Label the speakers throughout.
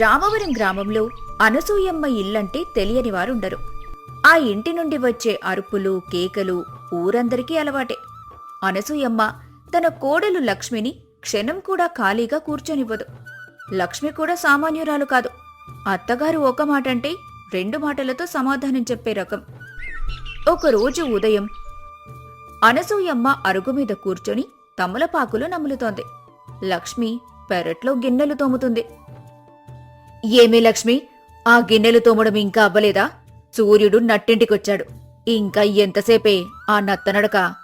Speaker 1: రామవరం గ్రామంలో అనసూయమ్మ ఇల్లంటే తెలియని వారుండరు. ఆ ఇంటి నుండి వచ్చే అరుపులు కేకలు ఊరందరికీ అలవాటే. అనసూయమ్మ తన కోడలు లక్ష్మిని క్షణం కూడా ఖాళీగా కూర్చొనివ్వదు. లక్ష్మి కూడా సామాన్యురాలు కాదు. అత్తగారు ఒక మాట అంటే రెండు మాటలతో సమాధానం చెప్పే రకం. ఒకరోజు ఉదయం అనసూయమ్మ అరుగు మీద కూర్చొని తమలపాకులు నములుతోంది. లక్ష్మి పెరట్లో గిన్నెలు తోముతుంది. ఏమీ లక్ష్మి? ఆ గిన్నెలు తోమడం ఇంకా అవ్వలేదా? సూర్యుడు నట్టింటికొచ్చాడు. ఇంకా ఎంతసేపే ఆ నత్తనడక?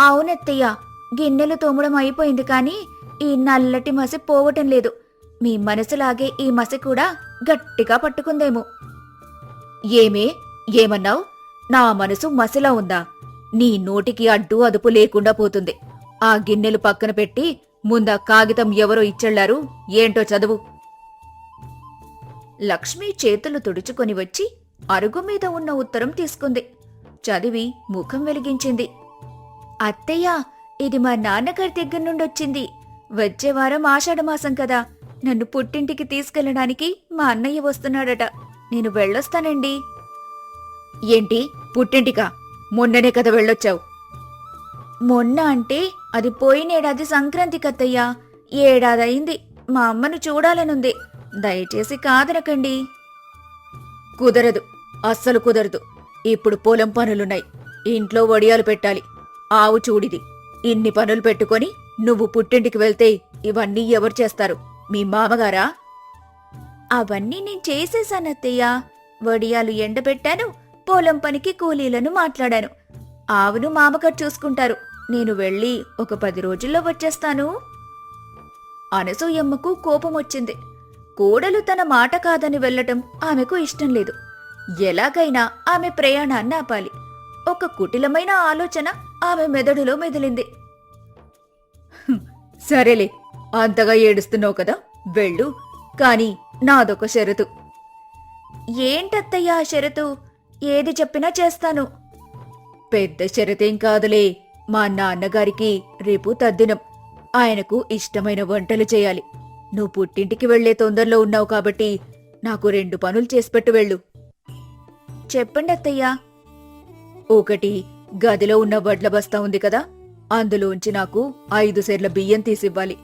Speaker 1: అవునత్తయ్య గిన్నెలు తోమడం అయిపోయింది కానీ ఈ నల్లటి మసి పోవటం లేదు. మీ మనసులాగే ఈ మసి కూడా గట్టిగా పట్టుకుందేమో. ఏమే? ఏమన్నావ్? నా మనసు మసిలా ఉందా? నీ నోటికి అడ్డు అదుపు లేకుండా పోతుంది. ఆ గిన్నెలు పక్కన పెట్టి ముందా కాగితం ఎవరో ఇచ్చెళ్ళారు ఏంటో చదువు. లక్ష్మి చేతులు తుడుచుకొని వచ్చి అరుగు మీద ఉన్న ఉత్తరం తీసుకుంది. చదివి ముఖం వెలిగించింది. అత్తయ్య ఇది మా నాన్నగారి దగ్గర నుండి వచ్చింది వచ్చే వారం ఆషాఢమాసం కదా. నన్ను పుట్టింటికి తీసుకెళ్ళడానికి మా అన్నయ్య వస్తున్నాడట. నేను వెళ్ళొస్తానండి. ఏంటి? పుట్టింటికా? మొన్ననే కదా వెళ్ళొచ్చావు. మొన్న అంటే అది పోయినేడాది సంక్రాంతి కత్తయ్యా ఏడాదయింది. మా అమ్మను చూడాలనుంది. దయచేసి కాదనకండి. కుదరదు అస్సలు కుదరదు. ఇప్పుడు పొలం పనులున్నాయి. ఇంట్లో వడియాలు పెట్టాలి. ఆవు చూడిది. ఇన్ని పనులు పెట్టుకొని నువ్వు పుట్టింటికి వెళ్తే ఇవన్నీ ఎవరు చేస్తారు? మీ మామగారా? అవన్నీ నేను చేసేశానత్తయ్యా వడియాలు ఎండబెట్టాను పొలం పనికి కూలీలను మాట్లాడాను. ఆవును మామగారు చూసుకుంటారు. నేను వెళ్ళి ఒక పది రోజుల్లో వచ్చేస్తాను. అనసూయమ్మకు కోపం వచ్చింది కోడలు తన మాట కాదని వెళ్ళటం ఆమెకు ఇష్టం లేదు. ఎలాగైనా ఆమె ప్రయాణాన్ని ఆపాలి. ఒక కుటిలమైన ఆలోచన ఆమె మెదడులో మెదిలింది. సరేలే అంతగా ఏడుస్తున్నావు కదా వెళ్ళు. కాని నాదొక షరతు. ఏంటత్తయ్యా ఆ షరతు? ఏది చెప్పినా చేస్తాను. పెద్ద షరతేం కాదులే. మా నాన్నగారికి రేపు తద్దినం. ఆయనకు ఇష్టమైన వంటలు చేయాలి. నువ్వు పుట్టింటికి వెళ్ళే తొందరలో ఉన్నావు కాబట్టి నాకు రెండు పనులు చేసిపెట్టు వెళ్ళు. చెప్పండి అత్తయ్యా. ఒకటి గదిలో ఉన్న వడ్ల బస్తా ఉంది కదా అందులోంచి నాకు ఐదు సెర్ల బియ్యం తీసివ్వాలి.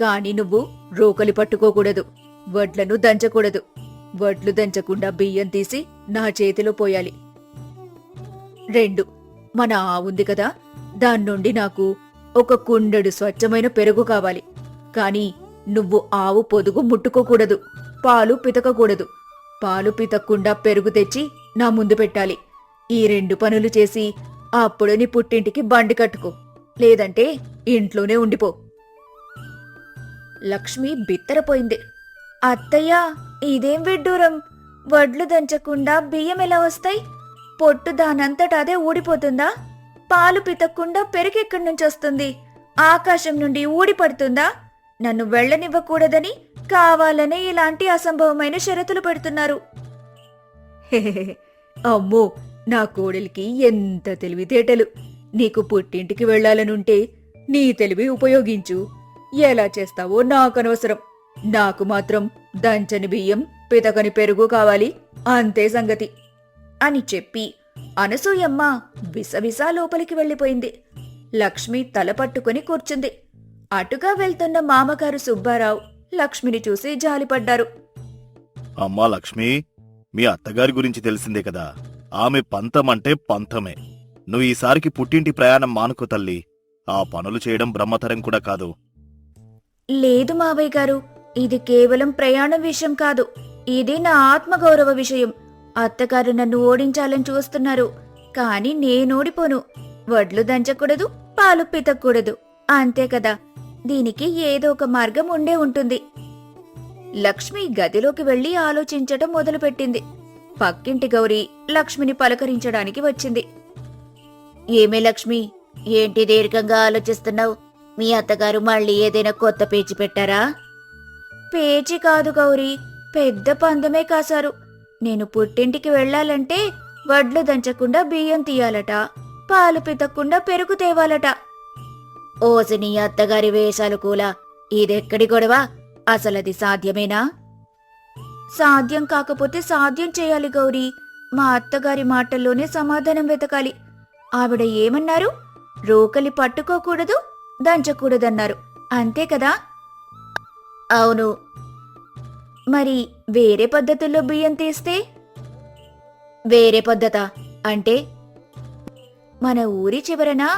Speaker 1: కాని నువ్వు రోకలి పట్టుకోకూడదు వడ్లను దంచకూడదు. వడ్లు దంచకుండా బియ్యం తీసి నా చేతిలో పోయాలి. రెండు మన ఆవుంది కదా దాన్నుండి నాకు ఒక కుండెడు స్వచ్ఛమైన పెరుగు కావాలి. కాని నువ్వు ఆవు పొదుగు ముట్టుకోకూడదు పాలు పితకకూడదు. పాలు పితక్కుండా పెరుగు తెచ్చి నా ముందు పెట్టాలి. ఈ రెండు పనులు చేసి అప్పుడు నీ పుట్టింటికి బండి కట్టుకో లేదంటే ఇంట్లోనే ఉండిపో. లక్ష్మి బిత్తరపోయింది. అత్తయ్య ఇదేం విడ్డూరం? వడ్లు దంచకుండా బియ్యం ఎలా వస్తాయి? పొట్టు దానంతట అదే ఊడిపోతుందా? పాలు పితక్కుండా పెరుగెక్కడి నుంచి వస్తుంది? ఆకాశం నుండి ఊడిపడుతుందా నన్ను వెళ్ళనివ్వకూడదని కావాలనే ఇలాంటి అసంభవమైన షరతులు పెడుతున్నారు. అమ్మో నా కోడలికి ఎంత తెలివితేటలు. నీకు పుట్టింటికి వెళ్ళాలనుంటే నీ తెలివి ఉపయోగించు. ఎలా చేస్తావో నాకనవసరం. నాకు మాత్రం దంచని బియ్యం పితకని పెరుగు కావాలి. అంతే సంగతి. అని చెప్పి అనసూయమ్మ విసవిసా లోపలికి వెళ్ళిపోయింది. లక్ష్మి తల పట్టుకుని కూర్చుంది. అటుగా వెళ్తున్న మామగారు సుబ్బారావు లక్ష్మిని చూసి జాలిపడ్డారు.
Speaker 2: అమ్మా లక్ష్మి మీ అత్తగారి గురించి తెలిసిందే కదా. ఆమె పంతం అంటే పంతమే. నువ్వు ఈసారికి పుట్టింటి ప్రయాణం మానుకో తల్లి. ఆ పనులు చేయడం బ్రహ్మతరం కూడా కాదు.
Speaker 1: లేదు మావయ్య గారు ఇది కేవలం ప్రయాణం విషయం కాదు. ఇది నా ఆత్మగౌరవ విషయం. అత్తగారు నన్ను ఓడించాలని చూస్తున్నారు. కాని నేనోడిపోను వడ్లు దంచకూడదు పాలు పితకూడదు. అంతే కదా. దీనికి ఏదో ఒక మార్గం ఉండే ఉంటుంది. లక్ష్మి గదిలోకి వెళ్ళి ఆలోచించటం మొదలుపెట్టింది. పక్కింటి గౌరీ లక్ష్మిని పలకరించడానికి వచ్చింది. ఏమే లక్ష్మి ఏంటి దీర్ఘంగా ఆలోచిస్తున్నావు? మీ అత్తగారు మళ్ళీ ఏదైనా కొత్త పేచి పెట్టారా? పేచి కాదు గౌరీ పెద్ద పందమే కాశారు. నేను పుట్టింటికి వెళ్ళాలంటే వడ్లు దంచకుండా బియ్యం తీయాలట పాలు పితక్కుండా పెరుగు తేవాలట. ఓసి నీ అత్తగారి వేషాలు కూలా ఇదెక్కడి గొడవ? అసలది సాధ్యమేనా? సాధ్యం కాకపోతే సాధ్యం చేయాలి గౌరీ. మా అత్తగారి మాటల్లోనే సమాధానం వెతకాలి. ఆవిడ ఏమన్నారు? రోకలి పట్టుకోకూడదు దంచకూడదన్నారు. అంతే కదా? అవును. మరి వేరే పద్ధతుల్లో బియ్యం తీస్తే? వేరే పద్ధత అంటే? మన ఊరి చివరన?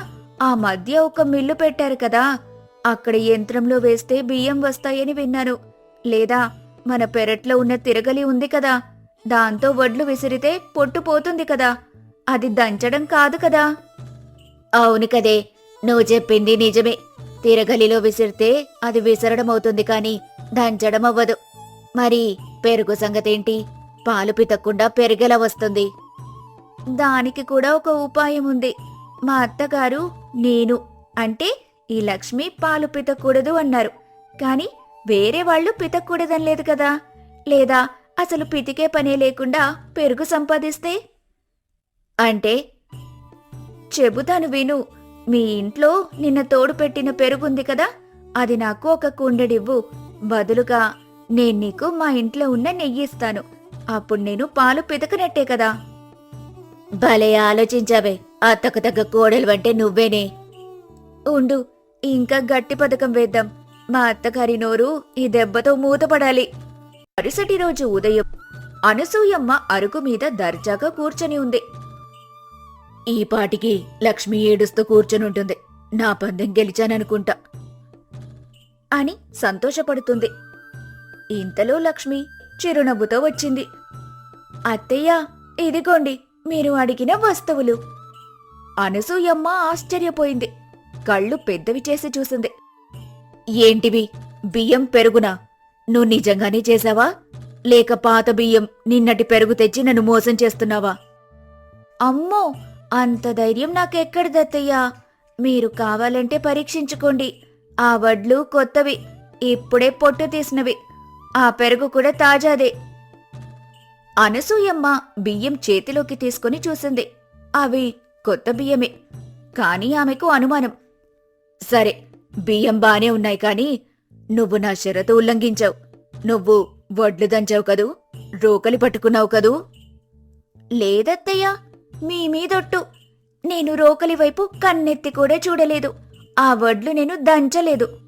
Speaker 1: ఆ మధ్య ఒక మిల్లు పెట్టారు కదా. అక్కడ యంత్రంలో వేస్తే బియ్యం వస్తాయని విన్నాను లేదా మన పెరట్లో ఉన్న తిరగలి ఉంది కదా. దాంతో వడ్లు విసిరితే పొట్టు పోతుంది కదా. అది దంచడం కాదు కదా. అవును కదే. నువ్వు చెప్పింది నిజమే. తిరగలిలో విసిరితే అది విసరడం అవుతుంది కానీ దంచడం అవ్వదు. మరి పెరుగు సంగతేంటి? పాలు పితక్కుండా పెరిగేలా వస్తుంది? దానికి కూడా ఒక ఉపాయం ఉంది. మా అత్తగారు నేను అంటే ఈ లక్ష్మి పాలు పితకూడదు అన్నారు. కాని వేరే వాళ్ళు పితకూడదని లేదు కదా? లేదా అసలు పితికే పనే లేకుండా పెరుగు సంపాదిస్తే? అంటే చెబుతాను విను మీ ఇంట్లో నిన్న తోడు పెట్టిన పెరుగుంది కదా? అది నాకు ఒక కుండడివ్వు. బదులుగా నేను నీకు మా ఇంట్లో ఉన్న నెయ్యిస్తాను అప్పుడు నేను పాలు పితకనట్టే కదా? భలే ఆలోచించావే. అత్తకు తగ్గ కోడలు అంటే నువ్వేనే. ఉండు ఇంకా గట్టి పథకం వేద్దాం. మా అత్తగారి నోరు ఈ దెబ్బతో మూతపడాలి. మరుసటి రోజు ఉదయం అనసూయమ్మ అరుగు మీద దర్జాగా కూర్చొని ఉంది. ఈ పాటికి లక్ష్మి ఏడుస్తూ కూర్చొనుంటుంది. నా పందెం గెలిచాననుకుంటా. అని సంతోషపడుతుంది. ఇంతలో లక్ష్మి చిరునవ్వుతో వచ్చింది. అత్తయ్య ఇదిగోండి మీరు అడిగిన వస్తువులు. అనసూయమ్మ ఆశ్చర్యపోయింది. కళ్ళు పెద్దవి చేసి చూసింది. ఏంటివి? బియ్యం పెరుగునా? నువ్వు నిజంగానే చేశావా? లేక పాత బియ్యం నిన్నటి పెరుగు తెచ్చి నన్ను మోసం చేస్తున్నావా? అమ్మో! అంత ధైర్యం నాకెక్కడిదత్తయ్యా మీరు కావాలంటే పరీక్షించుకోండి. ఆ వడ్లు కొత్తవి. ఇప్పుడే పొట్టు తీసినవి. ఆ పెరుగు కూడా తాజాదే. అనసూయమ్మ బియ్యం చేతిలోకి తీసుకుని చూసింది. అవి కొత్త బియ్యమే. కానీ ఆమెకు అనుమానం. సరే బియ్యం బానే ఉన్నాయి కానీ నువ్వు నా షరతు ఉల్లంఘించావు. నువ్వు వడ్లు దంచావు కదూ? రోకలి పట్టుకున్నావు కదూ? లేదత్తయ్యా మీ మీదొట్టు. నేను రోకలి వైపు కన్నెత్తి కూడా చూడలేదు. ఆ వడ్లు నేను దంచలేదు.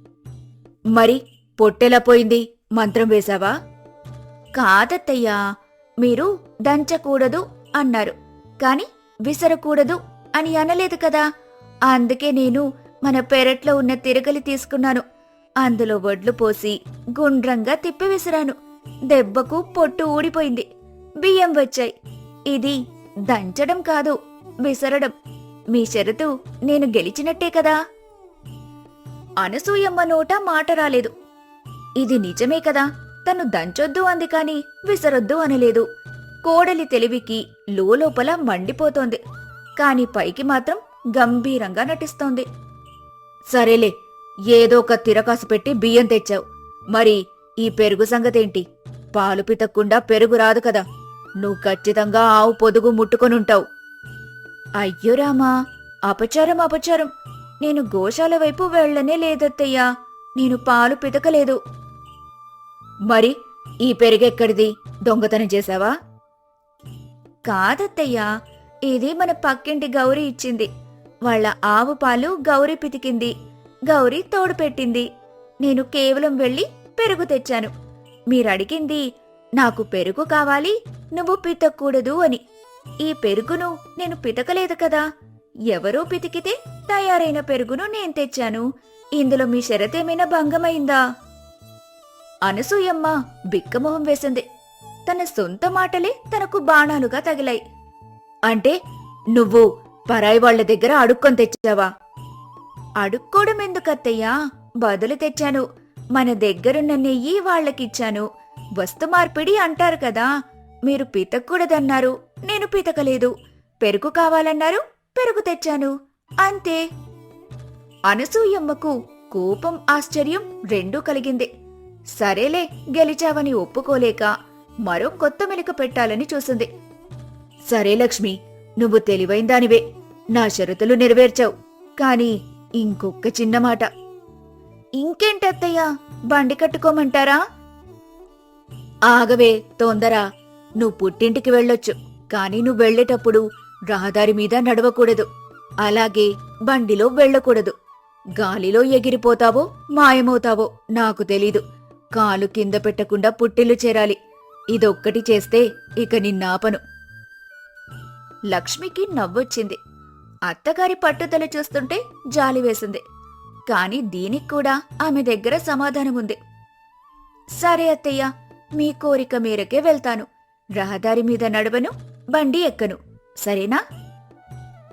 Speaker 1: మరి పొట్టెలా పోయింది? మంత్రం వేశావా? కాదత్తయ్యా మీరు దంచకూడదు అన్నారు. కాని విసరకూడదు అని అనలేదు కదా. అందుకే నేను మన పెరట్లో ఉన్న తిరగలి తీసుకున్నాను. అందులో వడ్లు పోసి గుండ్రంగా తిప్పి విసిరాను. దెబ్బకు పొట్టు ఊడిపోయింది. బియ్యం వచ్చాయి. ఇది దంచడం కాదు విసరడం. మీ షరతు నేను గెలిచినట్టే కదా. అనసూయమ్మ నోట మాట రాలేదు. ఇది నిజమే కదా. తను దంచొద్దు అంది కాని విసరొద్దు అనలేదు. కోడలి తెలివికి లోపల మండిపోతోంది. కాని పైకి మాత్రం గంభీరంగా నటిస్తోంది. సరేలే ఏదో ఒక తిరకాసు పెట్టి బియ్యం తెచ్చావు. మరి ఈ పెరుగు సంగతేంటి? పాలు పితక్కుండా పెరుగు రాదు కదా. నువ్వు ఖచ్చితంగా ఆవు పొదుగు ముట్టుకొనుంటావు. అయ్యో రామా అపచారం అపచారం. నేను గోశాల వైపు వెళ్ళనే లేదత్తయ్యా. నేను పాలు పితకలేదు. మరి ఈ పెరుగెక్కడిది? దొంగతనం చేశావా? కాదత్తయ్యా ఇది మన పక్కింటి గౌరీ ఇచ్చింది. వాళ్ళ ఆవు పాలు గౌరీ పితికింది. గౌరీ తోడు పెట్టింది. నేను కేవలం వెళ్ళి పెరుగు తెచ్చాను. మీరడిగింది నాకు పెరుగు కావాలి నువ్వు పితకూడదు అని. ఈ పెరుగును నేను పితకలేదు కదా. ఎవరో పితికితే తయారైన పెరుగును నేను తెచ్చాను. ఇందులో మీ షరతేమైనా భంగమైందా? అనసూయమ్మ బిక్కమొహం వేసింది. తన సొంత మాటలే తనకు బాణాలుగా తగిలాయి. అంటే నువ్వు పరాయి వాళ్ళ దగ్గర అడుక్కొని తెచ్చావా? అడుక్కోవడం ఎందుకత్తయ్యా? బదులు తెచ్చాను. మన దగ్గరున్న నెయ్యి వాళ్ళకిచ్చాను. వస్తు మార్పిడి అంటారు కదా. మీరు పితక్కూడదన్నారు నేను పితకలేదు. పెరుగు కావాలన్నారు. పెరుగు తెచ్చాను. అంతే. అనసూయమ్మకు కోపం ఆశ్చర్యం రెండూ కలిగింది. సరేలే గెలిచావని ఒప్పుకోలేక మరో కొత్త మెలిక పెట్టాలని చూసింది. సరే లక్ష్మి నువ్వు తెలివైందానివే నా షరతులు నెరవేర్చావు. కాని ఇంకొక చిన్న మాట. ఇంకేంటత్తయ్య? బండి కట్టుకోమంటారా? ఆగవే తొందర. నువ్వు పుట్టింటికి వెళ్ళొచ్చు. కానీ నువ్వు వెళ్ళేటప్పుడు రహదారి మీద నడవకూడదు. అలాగే బండిలో వెళ్ళకూడదు. గాలిలో ఎగిరిపోతావో మాయమవుతావో నాకు తెలీదు. కాలు కింద పెట్టకుండా పుట్టిల్లు చేరాలి. ఇదొక్కటి చేస్తే ఇక నిన్నాపను. లక్ష్మికి నవ్వొచ్చింది. అత్తగారి పట్టుదల చూస్తుంటే జాలి వేసింది. కాని దీనికి కూడా ఆమె దగ్గర సమాధానముంది. సరే అత్తయ్య మీ కోరిక మేరకే వెళ్తాను. రహదారి మీద నడవను బండి ఎక్కను. సరేనా?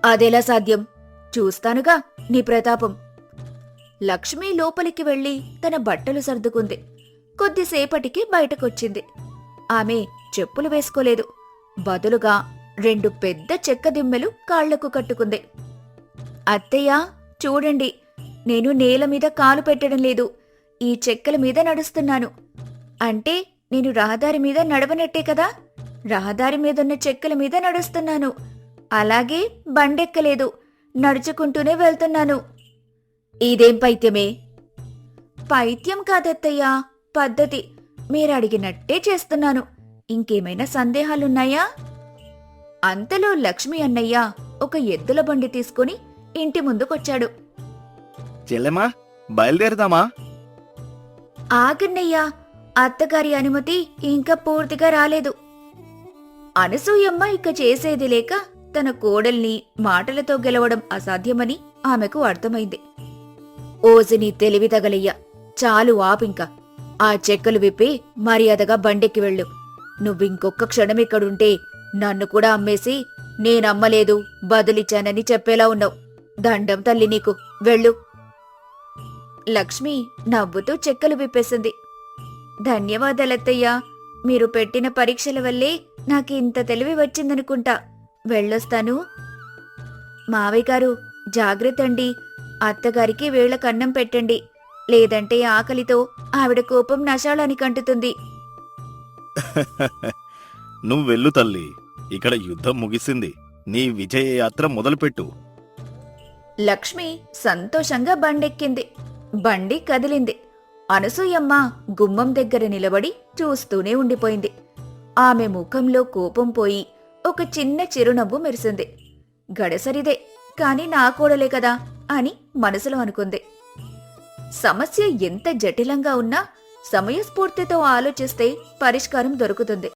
Speaker 1: అదెలా సాధ్యం? చూస్తానుగా నీ ప్రతాపం. లక్ష్మి లోపలికి వెళ్ళి తన బట్టలు సర్దుకుంది. కొద్దిసేపటికి బయటకొచ్చింది. ఆమె చెప్పులు వేసుకోలేదు. బదులుగా రెండు పెద్ద చెక్క దిమ్మెలు కాళ్ళకు కట్టుకుంది. అత్తయ్య చూడండి నేను నేల మీద కాలు పెట్టడం లేదు. ఈ చెక్కల మీద నడుస్తున్నాను. అంటే నేను రహదారి మీద నడవనట్టే కదా? రహదారి మీదున్న చెక్కల మీద నడుస్తున్నాను. అలాగే బండెక్కలేదు. నడుచుకుంటూనే వెళ్తున్నాను. ఇదేం పైత్యమే? పైత్యం కాదత్తయ్యా పద్ధతి. మీరు అడిగినట్టే చేస్తున్నాను. ఇంకేమైనా సందేహాలున్నాయా? అంతలో లక్ష్మి అన్నయ్య ఒక ఎద్దుల బండి తీసుకుని ఇంటి ముందుకొచ్చాడు.
Speaker 2: చెల్లెమా బయలుదేరదామా?
Speaker 1: ఆగన్నయ్యా అత్తగారి అనుమతి ఇంకా పూర్తిగా రాలేదు. అనసూయమ్మ ఇక చేసేది లేక తన కోడల్ని మాటలతో గెలవడం అసాధ్యమని ఆమెకు అర్థమైంది. ఓసిని తెలివి తగలయ్యా చాలు ఆపింక. ఆ చెక్కలు విప్పి మర్యాదగా బండెక్కి వెళ్ళు. నువ్వింకొక్క క్షణం ఇక్కడుంటే నన్ను కూడా అమ్మేసి నేనమ్మలేదు బదులిచ్చానని చెప్పేలా ఉన్నావు. దండం తల్లి నీకు. వెళ్ళు. లక్ష్మి నవ్వుతూ చెక్కలు విప్పేసింది. ధన్యవాదాలత్తయ్యా. మీరు పెట్టిన పరీక్షల వల్లే నాకు ఇంత తెలివి వచ్చిందనుకుంటా. వెళ్ళొస్తాను. మావయ్య గారు జాగ్రత్త అండి అత్తగారికి వేళ కన్నం పెట్టండి. లేదంటే ఆకలితో ఆవిడ కోపం నశాళానికి అంటుతుంది
Speaker 2: నువ్వు వెళ్ళు తల్లి. ఇక్కడ యుద్ధం ముగిసింది. నీ విజయ యాత్ర మొదలుపెట్టు.
Speaker 1: లక్ష్మి సంతోషంగా బండెక్కింది. బండి కదిలింది. అనసూయమ్మ గుమ్మం దగ్గర నిలబడి చూస్తూనే ఉండిపోయింది. ఆమె ముఖంలో కోపం పోయి ఒక చిన్న చిరునవ్వు మెరిసింది. గడసరిదే కాని నా కోడలే కదా అని మనసులో అనుకుంది. సమస్య ఎంత జటిలంగా ఉన్నా సమయస్ఫూర్తితో ఆలోచిస్తే పరిష్కారం దొరుకుతుంది.